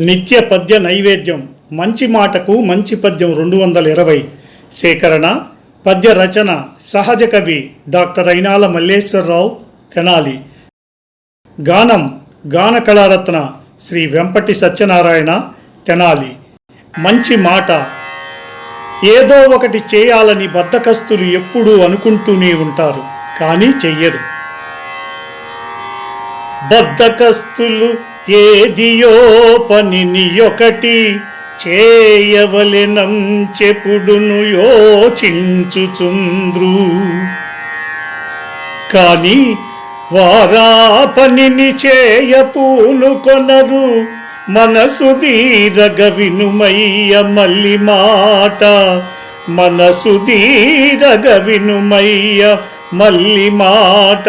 నిత్య పద్య నైవేద్యం మంచి మాటకు మంచి పద్యం రెండు వందల ఇరవై. సేకరణ పద్య రచన సహజ కవి డాక్టర్ అయినాల మల్లేశ్వరరావు తెనాలి. గానం గాన కళారత్న శ్రీ వెంపటి సత్యనారాయణ తెనాలి. మంచి మాట. ఏదో ఒకటి చేయాలని బద్ధకస్తులు ఎప్పుడూ అనుకుంటూనే ఉంటారు కానీ చెయ్యరు. బద్ధకస్తులు ఏదియో పనిని ఒకటి చేయవలెనం చెప్పుడును యోచించుచుంద్రు కాని వారా పనిని చేయ కొనరు మనసు దీరగ వినుమయ్య మల్లి మాట. మనసు దీరగ వినుమయ్య మల్లి మాట.